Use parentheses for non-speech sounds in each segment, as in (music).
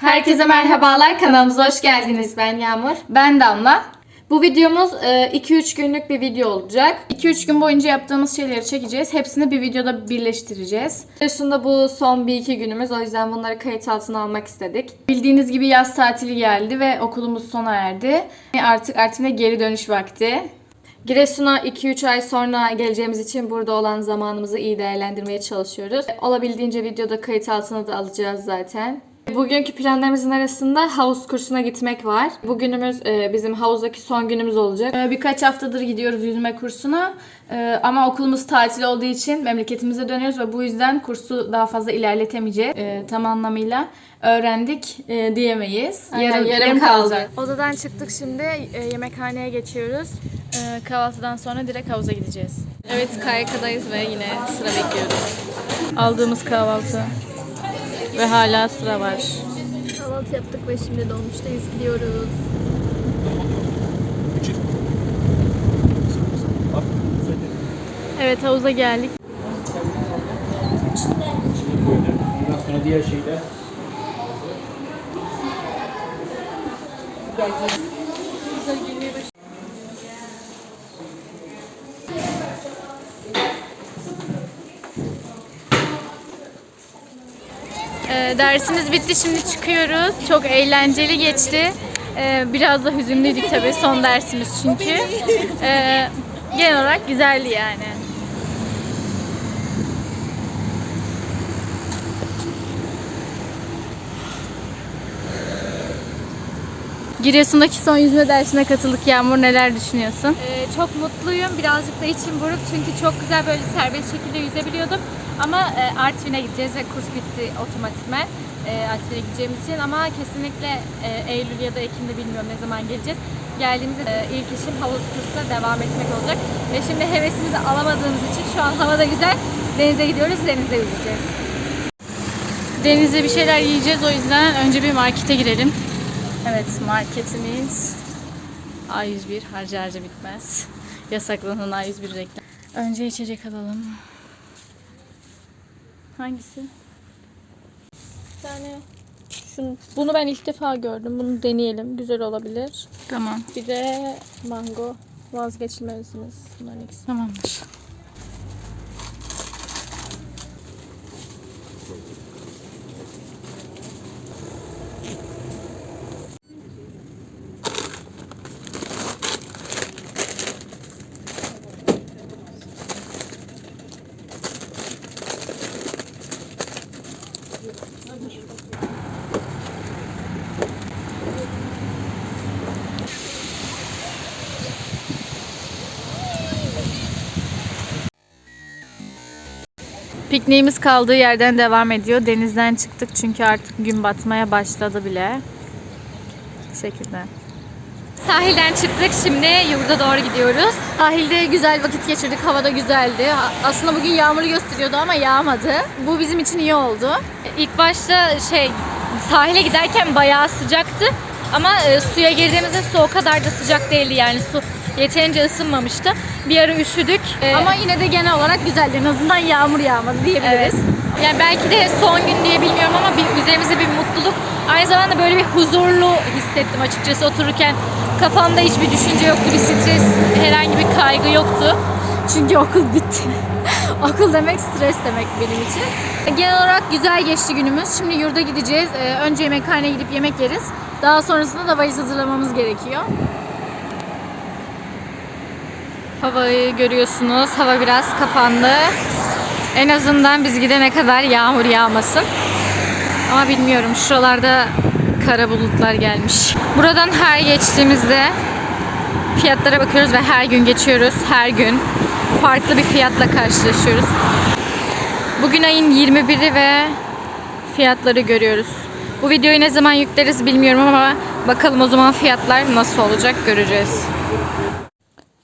Herkese merhabalar. Kanalımıza hoş geldiniz. Ben Yağmur. Ben Damla. Bu videomuz 2-3 günlük bir video olacak. 2-3 gün boyunca yaptığımız şeyleri çekeceğiz. Hepsini bir videoda birleştireceğiz. Aslında bu son 1-2 günümüz. O yüzden bunları kayıt altına almak istedik. Bildiğiniz gibi yaz tatili geldi ve okulumuz sona erdi. Artık Artvin'e geri dönüş vakti. Giresun'a 2-3 ay sonra geleceğimiz için burada olan zamanımızı iyi değerlendirmeye çalışıyoruz. Olabildiğince videoda kayıt altına da alacağız zaten. Bugünkü planlarımızın arasında havuz kursuna gitmek var. Bugünümüz e, bizim havuzdaki son günümüz olacak. E, Birkaç haftadır gidiyoruz yüzme kursuna. E, Ama okulumuz tatil olduğu için memleketimize dönüyoruz ve bu yüzden kursu daha fazla ilerletemeyeceğiz. Tam anlamıyla öğrendik e, diyemeyiz. Aynen, yarım kaldı. Odadan çıktık şimdi e, yemekhaneye geçiyoruz. E, kahvaltıdan sonra direkt havuza gideceğiz. Evet KYK'dayız ve yine sıra bekliyoruz. Aldığımız kahvaltı. Ve hala sıra var. Kahvaltı yaptık ve şimdi dolmuştayız gidiyoruz. Evet havuza geldik. Ondan sonra diğer şeyler dersimiz bitti şimdi çıkıyoruz. Çok eğlenceli geçti. Ee, biraz da hüzünlüydük tabii son dersimiz çünkü. Ee, genel olarak güzeldi yani. Giresun'daki son yüzme dersine katıldık. Yağmur neler düşünüyorsun? Ee, çok mutluyum. Birazcık da içim buruk çünkü çok güzel böyle serbest şekilde yüzebiliyordum. Ama e, Artvin'e gideceğiz ve kurs bitti otomatikmen e, Artvin'e gideceğimiz için. Ama kesinlikle e, Eylül ya da Ekim'de bilmiyorum ne zaman geleceğiz. Geldiğimizde e, ilk işim havuz kursuna devam etmek olacak. Ve şimdi hevesimizi alamadığımız için şu an hava da güzel. Denize gidiyoruz, denizde yüzeceğiz. Denizde bir şeyler yiyeceğiz o yüzden önce bir markete girelim. Evet marketimiz A101 harca harca bitmez. Yasaklanan A101 reklam. Önce içecek alalım. Hangisi? Bir tane şunu, bunu ben ilk defa gördüm. Bunu deneyelim. Güzel olabilir. Tamam. Bir de mango vazgeçilmezimiz. Bunların ikisi. Tamamdır. Pikniğimiz kaldığı yerden devam ediyor. Denizden çıktık çünkü artık gün batmaya başladı bile. Bu şekilde. Sahilden çıktık. Şimdi yurda doğru gidiyoruz. Sahilde güzel vakit geçirdik. Hava da güzeldi. Aslında bugün yağmuru gösteriyordu ama yağmadı. Bu bizim için iyi oldu. İlk başta şey sahile giderken bayağı sıcaktı. Ama e, suya girdiğimizde su o kadar da sıcak değildi yani su yeterince ısınmamıştı. Bir ara üşüdük. E, ama yine de genel olarak güzeldi. En azından yağmur yağmadı diyebiliriz. Evet. Yani belki de son gün diye bilmiyorum ama bir üzerimizde bir mutluluk. Aynı zamanda böyle bir huzurlu hissettim açıkçası otururken. Kafamda hiçbir düşünce yoktu, bir stres, herhangi bir kaygı yoktu. Çünkü okul bitti. (laughs) okul demek stres demek benim için. Genel olarak güzel geçti günümüz. Şimdi yurda gideceğiz. Ee, önce yemekhaneye gidip yemek yeriz. Daha sonrasında da valiz hazırlamamız gerekiyor. Havayı görüyorsunuz. Hava biraz kapandı. En azından biz gidene kadar yağmur yağmasın. Ama bilmiyorum şuralarda kara bulutlar gelmiş. Buradan her geçtiğimizde fiyatlara bakıyoruz ve her gün geçiyoruz. Her gün farklı bir fiyatla karşılaşıyoruz. Bugün ayın 21'i ve fiyatları görüyoruz. Bu videoyu ne zaman yükleriz bilmiyorum ama bakalım o zaman fiyatlar nasıl olacak göreceğiz.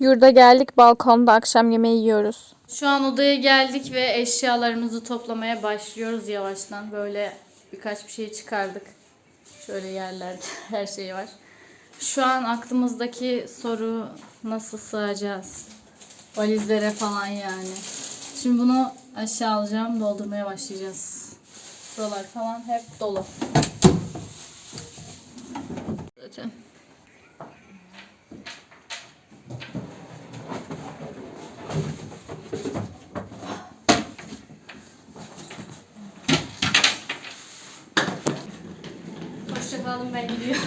Yurda geldik. Balkonda akşam yemeği yiyoruz. Şu an odaya geldik ve eşyalarımızı toplamaya başlıyoruz yavaştan. Böyle birkaç bir şey çıkardık. Şöyle yerlerde (laughs) her şey var. Şu an aklımızdaki soru nasıl sığacağız? Valizlere falan yani. Şimdi bunu aşağı alacağım, doldurmaya başlayacağız. Buralar falan hep dolu. zaten. Gidiyorum.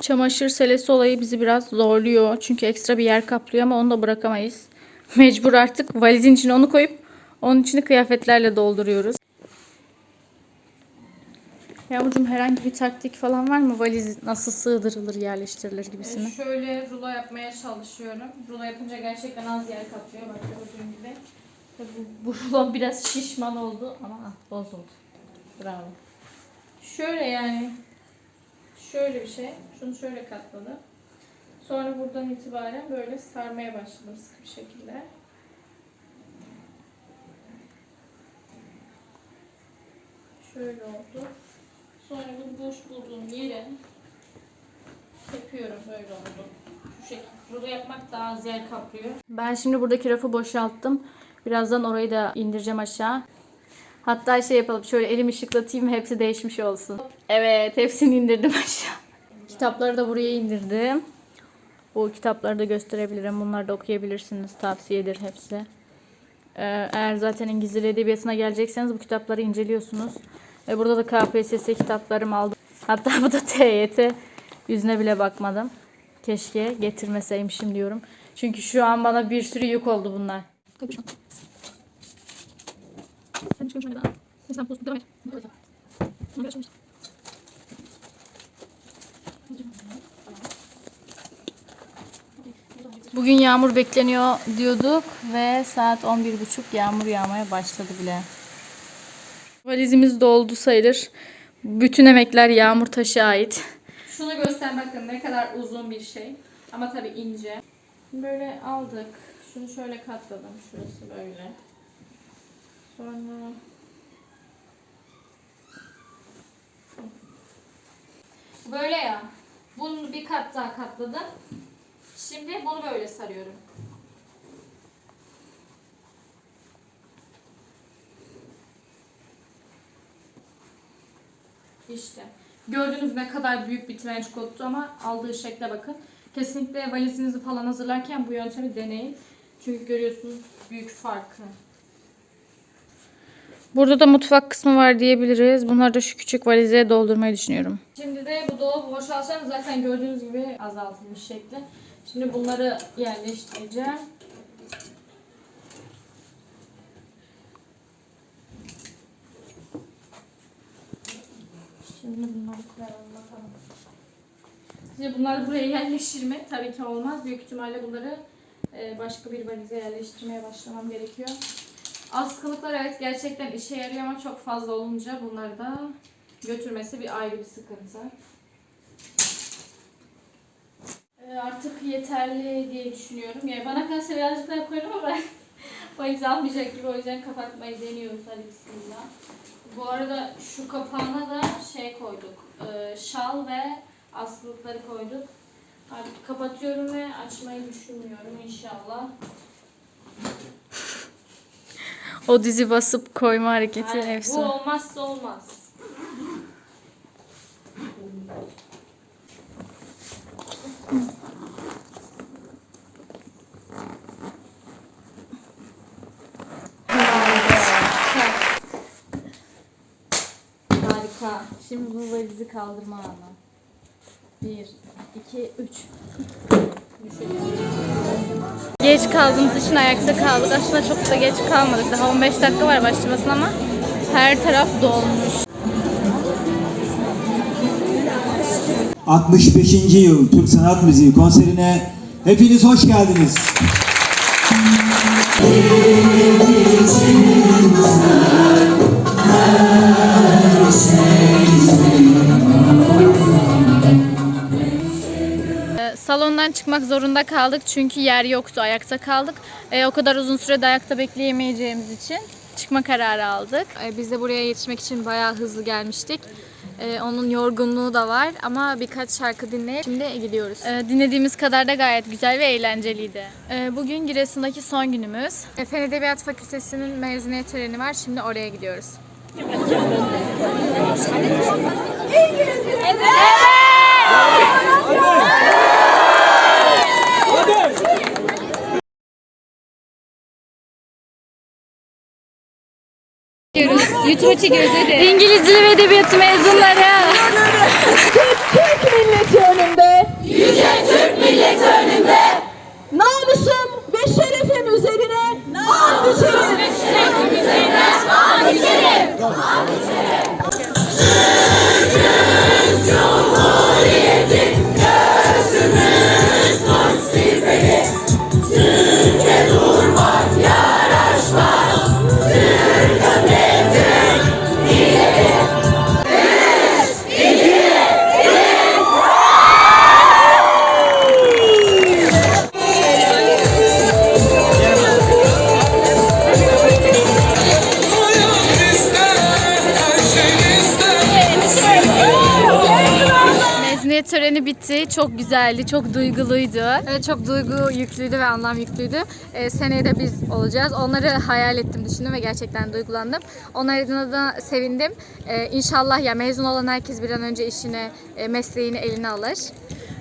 Çamaşır selesi olayı bizi biraz zorluyor. Çünkü ekstra bir yer kaplıyor ama onu da bırakamayız. Mecbur artık valizin içine onu koyup onun içini kıyafetlerle dolduruyoruz. Yavrucuğum herhangi bir taktik falan var mı? Valiz nasıl sığdırılır, yerleştirilir gibisine? Şöyle rulo yapmaya çalışıyorum. Rulo yapınca gerçekten az yer kaplıyor. Bak gördüğün gibi. Bu, bu rulo biraz şişman oldu ama ah, bozuldu. Bravo. Şöyle yani. Şöyle bir şey. Şunu şöyle katladım. Sonra buradan itibaren böyle sarmaya başladım sıkı bir şekilde. Şöyle oldu. Sonra bu boş bulduğum yere yapıyorum böyle oldu. Şu şekilde. Burada yapmak daha az yer kaplıyor. Ben şimdi buradaki rafı boşalttım. Birazdan orayı da indireceğim aşağı. Hatta şey yapalım şöyle elimi ışıklatayım hepsi değişmiş olsun. Evet hepsini indirdim aşağı. Kitapları da buraya indirdim. Bu kitapları da gösterebilirim. Bunları da okuyabilirsiniz. Tavsiyedir hepsi. Ee, eğer zaten İngiliz Dili Edebiyatı'na gelecekseniz bu kitapları inceliyorsunuz. Ve burada da KPSS kitaplarımı aldım. Hatta bu da TYT. Yüzüne bile bakmadım. Keşke getirmeseymişim diyorum. Çünkü şu an bana bir sürü yük oldu bunlar. Bugün yağmur bekleniyor diyorduk ve saat 11.30 yağmur yağmaya başladı bile. Valizimiz doldu sayılır. Bütün emekler Yağmur Taş'a ait. Şunu göster bakın ne kadar uzun bir şey. Ama tabii ince. Böyle aldık. Şunu şöyle katladım. Şurası böyle. Sonra böyle ya. Bunu bir kat daha katladım. Şimdi bunu böyle sarıyorum. İşte. Gördüğünüz ne kadar büyük bir trench coat'tu ama aldığı şekle bakın. Kesinlikle valizinizi falan hazırlarken bu yöntemi deneyin. Çünkü görüyorsunuz büyük farkı. Burada da mutfak kısmı var diyebiliriz. Bunları da şu küçük valize doldurmayı düşünüyorum. Şimdi de bu dolabı boşaltacağım. Zaten gördüğünüz gibi azaltılmış şekli. Şimdi bunları yerleştireceğim. Şimdi bunları koyalım bakalım. Şimdi bunları buraya yerleştirme tabii ki olmaz. Büyük ihtimalle bunları e, başka bir valize yerleştirmeye başlamam gerekiyor. Askılıklar evet gerçekten işe yarıyor ama çok fazla olunca bunları da götürmesi bir ayrı bir sıkıntı. Ee, Artık yeterli diye düşünüyorum. Yani bana kalsa birazcık daha koyarım ama (laughs) ben valiz almayacak gibi o yüzden kapatmayı deniyoruz hadi bismillah. Bu arada şu kapağına da şey koyduk. e, şal ve askılıkları koyduk. Artık kapatıyorum ve açmayı düşünmüyorum inşallah. O dizi basıp koyma hareketi Aynen, bu efsane. olmazsa olmaz. Harika. Şimdi bu valizi kaldırma anı. Bir, iki, üç. Geç kaldığımız için ayakta kaldık. Aslında çok da geç kalmadık. Daha 15 dakika var başlamasına ama her taraf dolmuş. 65. yıl Türk Sanat Müziği konserine hepiniz hoş geldiniz. Salondan çıkmak zorunda kaldık çünkü yer yoktu. Ayakta kaldık. Ee, o kadar uzun sürede ayakta bekleyemeyeceğimiz için çıkma kararı aldık. Ee, biz de buraya yetişmek için bayağı hızlı gelmiştik. Ee, onun yorgunluğu da var ama birkaç şarkı dinleyip şimdi gidiyoruz. Ee, dinlediğimiz kadar da gayet güzel ve eğlenceliydi. Ee, bugün Giresun'daki son günümüz. Fen Edebiyat Fakültesi'nin mezuniyet töreni var. Şimdi oraya gidiyoruz. (laughs) YouTube'a çekiyoruz hadi. İngiliz Dili ve Edebiyatı mezunları. Türk milleti önünde. Yüce Türk milleti önünde. Namusum ve şerefim üzerine. And içerim. Mezuniyet Çok güzeldi, çok duyguluydu. Evet, çok duygu yüklüydü ve anlam yüklüydü. Ee, seneye de biz olacağız. Onları hayal ettim, düşündüm ve gerçekten duygulandım. Onlar adına da sevindim. Ee, inşallah ya mezun olan herkes bir an önce işini, e, mesleğini eline alır.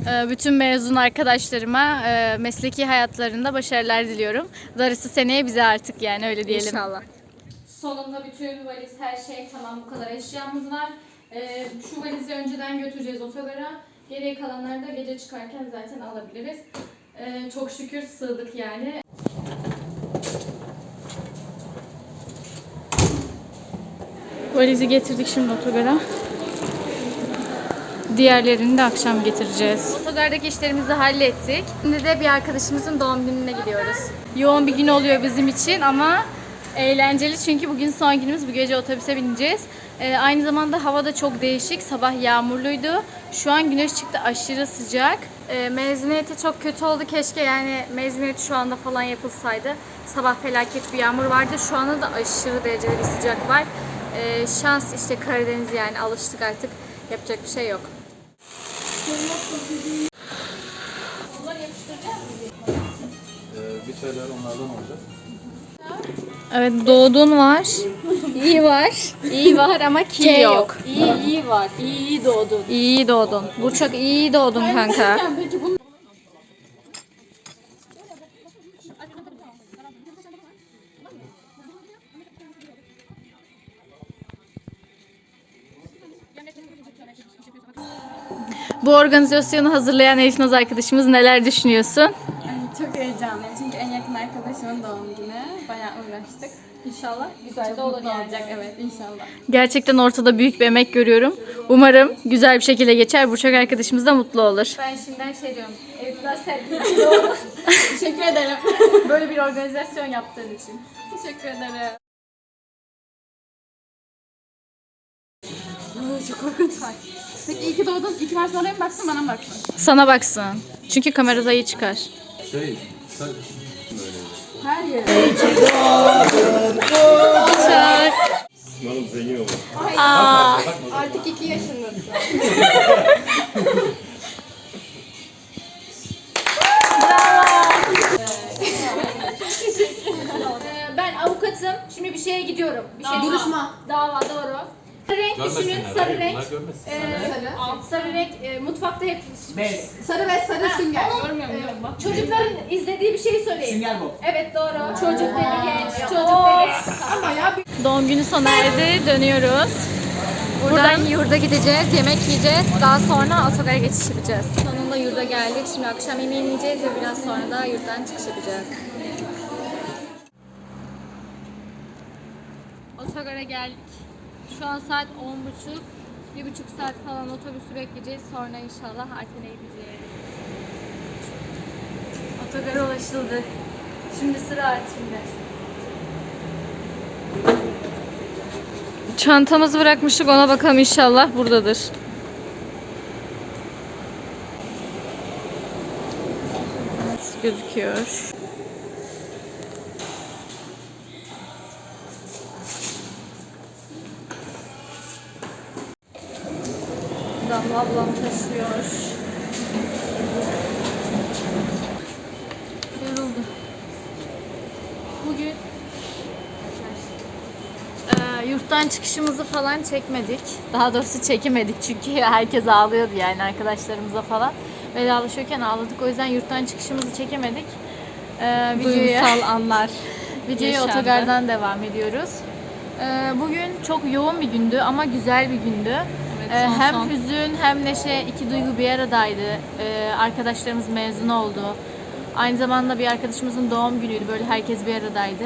Ee, bütün mezun arkadaşlarıma e, mesleki hayatlarında başarılar diliyorum. Darısı seneye bize artık yani öyle diyelim. İnşallah. Sonunda bütün valiz her şey tamam bu kadar eşyamız var. Ee, şu valizi önceden götüreceğiz otogara. Geriye kalanları da gece çıkarken zaten alabiliriz. Ee, çok şükür sığdık yani. Valizi getirdik şimdi otogara. Diğerlerini de akşam getireceğiz. Otogardaki işlerimizi hallettik. Şimdi de bir arkadaşımızın doğum gününe gidiyoruz. Yoğun bir gün oluyor bizim için ama eğlenceli çünkü bugün son günümüz. Bu gece otobüse bineceğiz. Ee, aynı zamanda hava da çok değişik. Sabah yağmurluydu. Şu an güneş çıktı aşırı sıcak. Ee, mezuniyeti çok kötü oldu. Keşke yani mezuniyet şu anda falan yapılsaydı. Sabah felaket bir yağmur vardı. Şu anda da aşırı derecede bir sıcak var. Ee, şans işte Karadeniz yani alıştık artık. Yapacak bir şey yok. bir şeyler onlardan olacak. Evet doğdun var. İyi var. İyi var ama ki yok. İyi iyi var. İyi iyi doğdun. İyi doğdun. Burçak iyi doğdun kanka. Bu organizasyonu hazırlayan Elif Naz arkadaşımız neler düşünüyorsun? Çok heyecanlıyım çünkü en yakın arkadaşımın doğum günü. Bayağı uğraştık. İnşallah güzel de olur olacak. Evet inşallah. Gerçekten ortada büyük bir emek görüyorum. Umarım güzel bir şekilde geçer. Burçak arkadaşımız da mutlu olur. Ben şimdiden şey diyorum. Sevgilim (laughs) Teşekkür ederim. böyle bir organizasyon yaptığın için. Teşekkür ederim. çok korkunç. Peki iyi ki doğdun. İyi ki varsın oraya mı baksın bana mı baksın? Sana baksın. Çünkü kamerada iyi çıkar. Şey, sen... Her yere. Zengin olur. Artık iki yaşındasın. Ee, ben avukatım. Şimdi bir şeye gidiyorum. Bir şey Duruşma. Dava doğru. Sarı renk düşünün. Sarı renk. Ee, sarı renk e, mutfakta hep Sarı ve sarı sünger. e, çocukların izlediği bir şey söyleyin. Sünger Bob. Evet doğru. Çocuk dedi genç. Çocuk dedi. Ama ya Doğum günü sona erdi. Dönüyoruz. Buradan yurda gideceğiz, yemek yiyeceğiz. Daha sonra otogara geçiş yapacağız. Sonunda yurda geldik. Şimdi akşam yemeğini yiyeceğiz ve biraz sonra da yurttan çıkış yapacağız. Otogara geldik. Şu an saat 10.30. Bir buçuk saat falan otobüsü bekleyeceğiz. Sonra inşallah Arten'e gideceğiz. Otogara ulaşıldı. Şimdi sıra Artin'de. Çantamızı bırakmıştık ona bakalım inşallah buradadır. Gözüküyor? Ablam taşıyor. Yoruldu. Bugün yurttan çıkışımızı falan çekmedik. Daha doğrusu çekemedik çünkü (laughs) herkes ağlıyordu yani arkadaşlarımıza falan. Vedalaşıyorken ağladık. O yüzden yurttan çıkışımızı çekemedik. Ee, videoya, Duygusal anlar. (laughs) videoya otogardan devam ediyoruz. Ee, bugün çok yoğun bir gündü ama güzel bir gündü. Ee, son hem son. hüzün hem neşe iki duygu bir aradaydı. Ee, arkadaşlarımız mezun oldu. Aynı zamanda bir arkadaşımızın doğum günüydü. Böyle herkes bir aradaydı.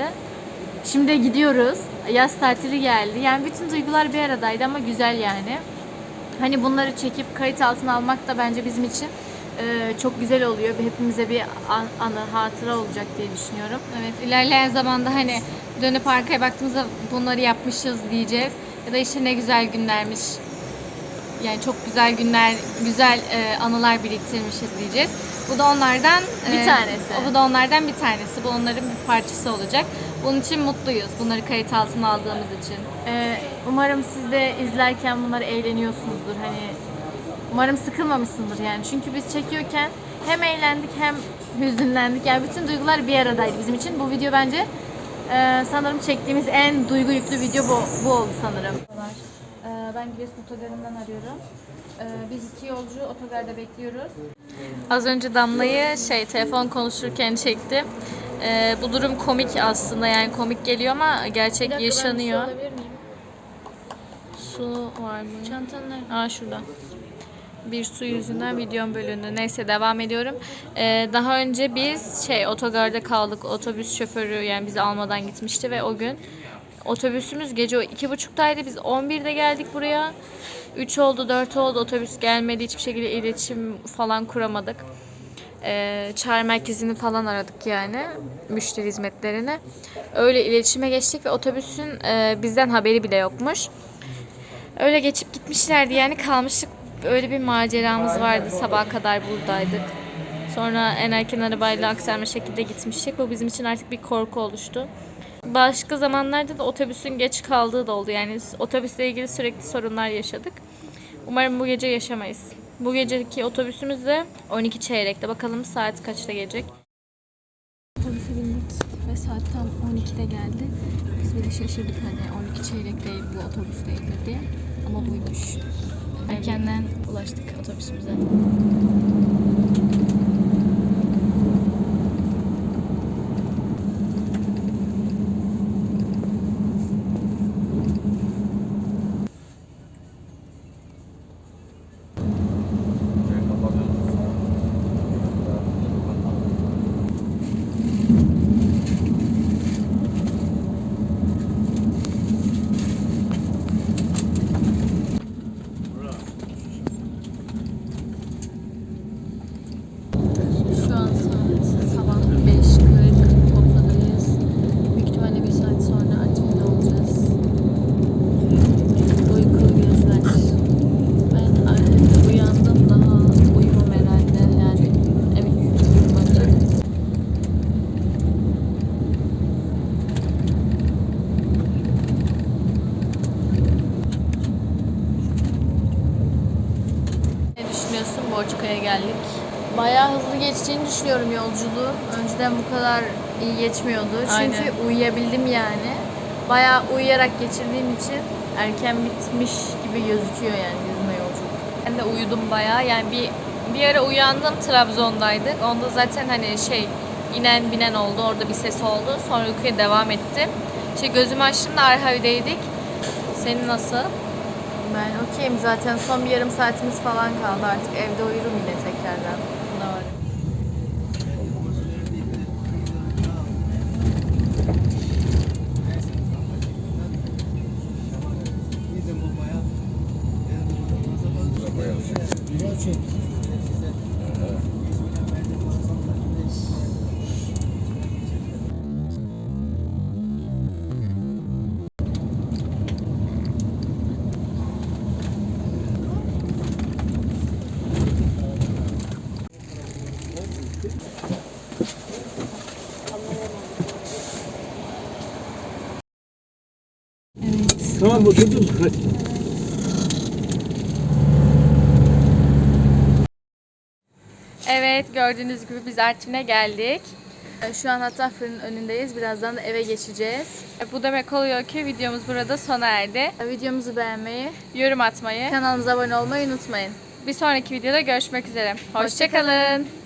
Şimdi gidiyoruz. Yaz tatili geldi. Yani bütün duygular bir aradaydı ama güzel yani. Hani bunları çekip kayıt altına almak da bence bizim için e, çok güzel oluyor. Hepimize bir an- anı, hatıra olacak diye düşünüyorum. Evet ilerleyen zamanda hani dönüp arkaya baktığımızda bunları yapmışız diyeceğiz. Ya da işte ne güzel günlermiş. Yani çok güzel günler, güzel e, anılar biriktirmişiz diyeceğiz. Bu da onlardan Bir e, tanesi. Bu da onlardan bir tanesi. Bu onların bir parçası olacak. Bunun için mutluyuz. Bunları kayıt altına aldığımız için. Ee, umarım siz de izlerken bunları eğleniyorsunuzdur. Hani umarım sıkılmamışsındır yani. Çünkü biz çekiyorken hem eğlendik hem hüzünlendik. Yani bütün duygular bir aradaydı bizim için. Bu video bence e, sanırım çektiğimiz en duygu yüklü video bu, bu oldu sanırım. Ee, ben Giresun Otogarı'ndan arıyorum. Ee, biz iki yolcu otogarda bekliyoruz. Az önce Damla'yı şey telefon konuşurken çektim. E, bu durum komik aslında yani komik geliyor ama gerçek yaşanıyor. Su var mı? Çantan nerede? Aa şurada. Bir su yüzünden videom bölündü. Neyse devam ediyorum. Ee, daha önce biz şey otogarda kaldık. Otobüs şoförü yani bizi almadan gitmişti ve o gün otobüsümüz gece iki buçuktaydı. Biz 11'de geldik buraya. 3 oldu, 4 oldu. Otobüs gelmedi. Hiçbir şekilde iletişim falan kuramadık. Ee, çağrı merkezini falan aradık yani. Müşteri hizmetlerini. Öyle iletişime geçtik ve otobüsün e, bizden haberi bile yokmuş. Öyle geçip gitmişlerdi yani kalmıştık. Öyle bir maceramız vardı. Sabaha kadar buradaydık. Sonra en erken arabayla aktarma şekilde gitmiştik. Bu bizim için artık bir korku oluştu. Başka zamanlarda da otobüsün geç kaldığı da oldu. Yani otobüsle ilgili sürekli sorunlar yaşadık. Umarım bu gece yaşamayız. Bu geceki otobüsümüz de 12 çeyrekte. Bakalım saat kaçta gelecek. Otobüse bindik ve saat tam 12'de geldi. Biz bile şaşırdık hani 12 çeyrek değil bu otobüs değildir diye. Ama buymuş. Erkenden ulaştık otobüsümüze. Şu an saat sabah 5.40 topladayız. Büyük ihtimalle bir saat sonra acımda olacağız. Uykulu gözler. Ben artık uyandım daha uyumam herhalde. Yani evet uyumayacak. Ne düşünüyorsun? Borçka'ya geldik. Bayağı geçtiğini düşünüyorum yolculuğu. Önceden bu kadar iyi geçmiyordu. Çünkü Aynen. uyuyabildim yani. Bayağı uyuyarak geçirdiğim için erken bitmiş gibi gözüküyor yani yüzme yolculuk. Ben de uyudum bayağı. Yani bir bir ara uyandım Trabzon'daydık. Onda zaten hani şey inen binen oldu. Orada bir ses oldu. Sonra uykuya devam ettim. İşte gözümü açtığımda Arhavi'deydik. Senin nasıl? Ben okeyim zaten son bir yarım saatimiz falan kaldı artık evde uyurum yine tekrardan. Doğru. Tamam oturdum. Hadi. Evet gördüğünüz gibi biz Artvin'e geldik. E, Şu an hatta fırının önündeyiz. Birazdan da eve geçeceğiz. E, Bu demek oluyor ki videomuz burada sona erdi. E, Videomuzu beğenmeyi, Yorum atmayı. kanalımıza abone olmayı unutmayın. Bir sonraki videoda görüşmek üzere. Hoşçakalın.